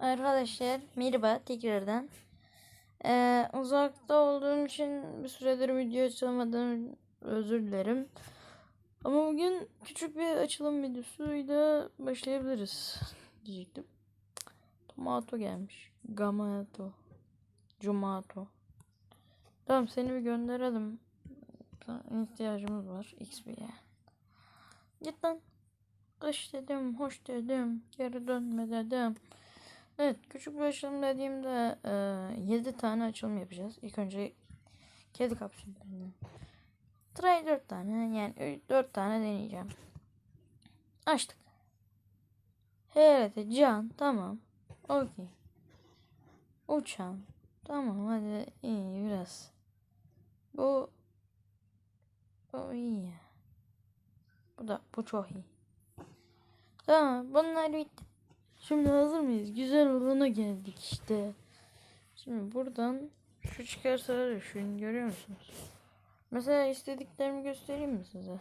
Arkadaşlar merhaba tekrardan. Ee, uzakta olduğum için bir süredir video açamadım. Özür dilerim. Ama bugün küçük bir açılım videosuyla başlayabiliriz diyecektim. Tomato gelmiş. Gamato. Cumato. Tamam seni bir gönderelim. Sana ihtiyacımız var XP'ye. Git lan. Kış dedim, hoş dedim, geri dönme dedim. Evet, küçük bir açılım dediğimde e, 7 tane açılım yapacağız. İlk önce kedi kapsüllerinden. Try 4 tane, yani 4 tane deneyeceğim. Açtık. HRT, can, tamam. Okey. Uçan, tamam hadi iyi biraz. Bu, bu iyi. Bu da, bu çok iyi. Tamam bunlar bitti. Şimdi hazır mıyız? Güzel olana geldik işte. Şimdi buradan şu çıkarsa var ya, şunu görüyor musunuz? Mesela istediklerimi göstereyim mi size?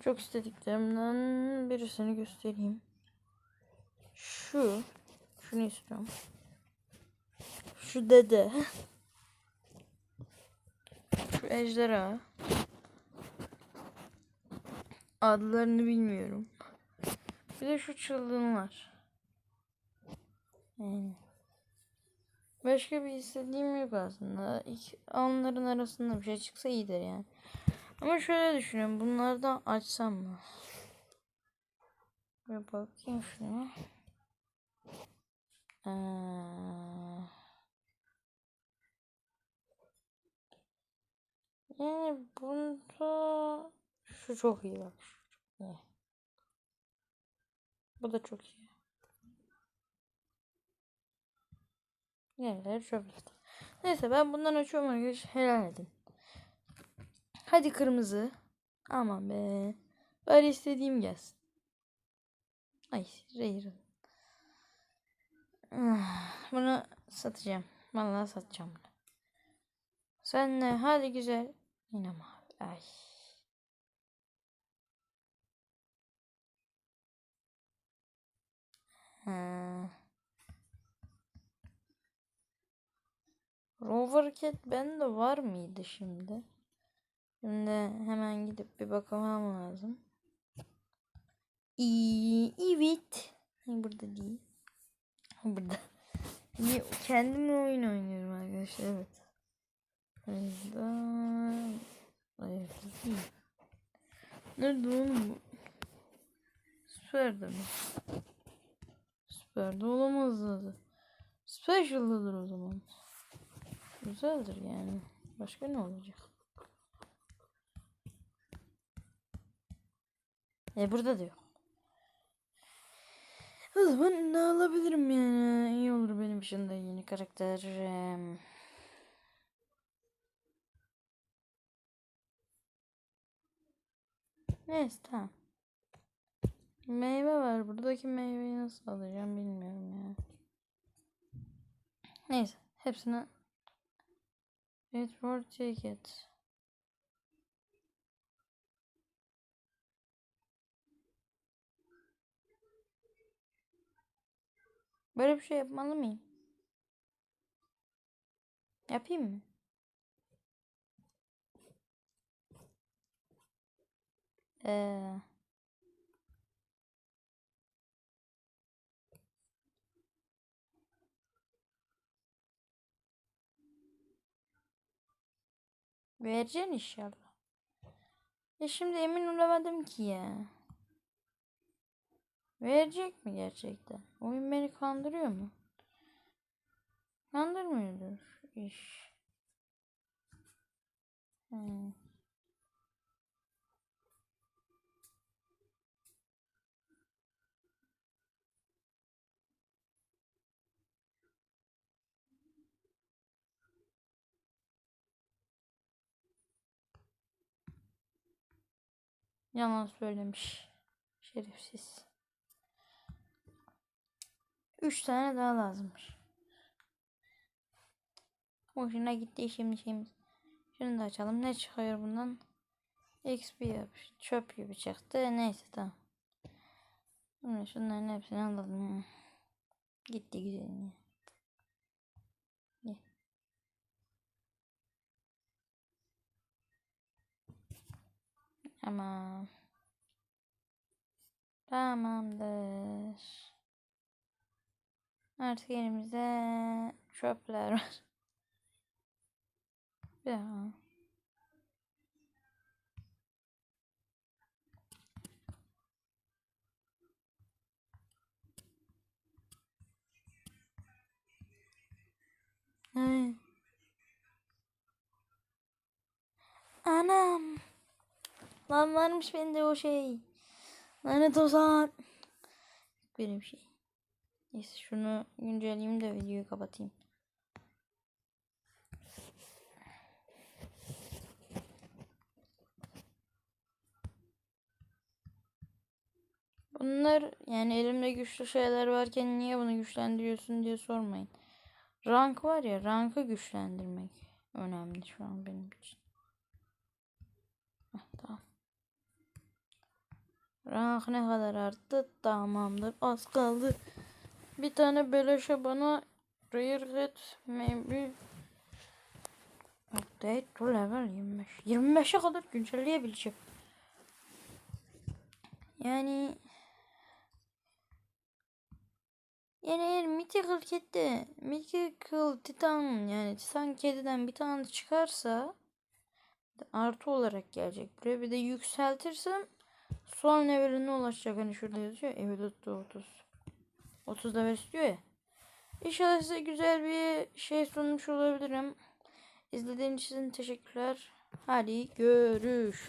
Çok istediklerimden birisini göstereyim. Şu. Şunu istiyorum. Şu dede. Şu ejderha. Adlarını bilmiyorum. Bir de şu çılgınlar. Yani. Başka bir istediğim yok aslında. İki, onların arasında bir şey çıksa iyidir yani. Ama şöyle düşünüyorum. Bunlardan açsam mı? Bir bakayım şuna. Ee, yani bunda şu çok iyi bak. Şu çok iyi. Bu da çok iyi. Yerler çöp işte. Neyse ben bundan açıyorum arkadaşlar. Helal edin. Hadi kırmızı. Aman be. Bari istediğim gelsin. Ay reyir. Ah, Bunu satacağım. Vallahi satacağım bunu. Sen ne? Hadi güzel. Yine mavi. Ay. Ha. Rover Cat bende var mıydı şimdi? Şimdi hemen gidip bir bakmam lazım. İyi, evet. Burada değil. Burada. Kendimle oyun oynuyorum arkadaşlar evet. Burada. Evet. değil. Nerede oğlum bu? Süperdi mi? Süper de olamaz zaten. Special'dadır o zaman. Güzeldir yani. Başka ne olacak? E burada da yok. O zaman ne alabilirim yani? İyi olur benim için de yeni karakter. Em, Neyse tamam. Meyve var. Buradaki meyveyi nasıl alacağım bilmiyorum ya. Neyse. Hepsini For ticket. Böyle bir şey yapmalı mıyım? Yapayım mı? Ee, vereceksin inşallah. Ya şimdi emin olamadım ki ya. Verecek mi gerçekten? Oyun beni kandırıyor mu? Kandırmıyordur. İş. Hmm. Yalan söylemiş. Şerefsiz. Üç tane daha lazımmış. Hoşuna gitti şimdi şeyimiz. Şunu da açalım. Ne çıkıyor bundan? XP yap. Çöp gibi çıktı. Neyse tamam. Şimdi şunların hepsini alalım. Gitti güzelliği. Tamam. Tamamdır. Artık elimizde çöpler var. Ya. Ay. Anam. Lan varmış bende o şey. Lanet olsun. Böyle bir şey. Neyse şunu güncelleyeyim de videoyu kapatayım. Bunlar yani elimde güçlü şeyler varken niye bunu güçlendiriyorsun diye sormayın. Rank var ya rankı güçlendirmek önemli şu an benim için. Heh, tamam. Rank ne kadar arttı? Tamamdır. Az kaldı. Bir tane beleşe bana Rare Red maybe Update to level 25. 25'e kadar güncelleyebileceğim. Yani yani eğer Mythical Cat'te Mythical Titan yani Titan kediden bir tane çıkarsa artı olarak gelecek buraya. Bir de yükseltirsem son leveline ulaşacak. Hani şurada yazıyor. Evet 30. 30 level istiyor ya. İnşallah size güzel bir şey sunmuş olabilirim. İzlediğiniz için teşekkürler. Hadi görüşürüz.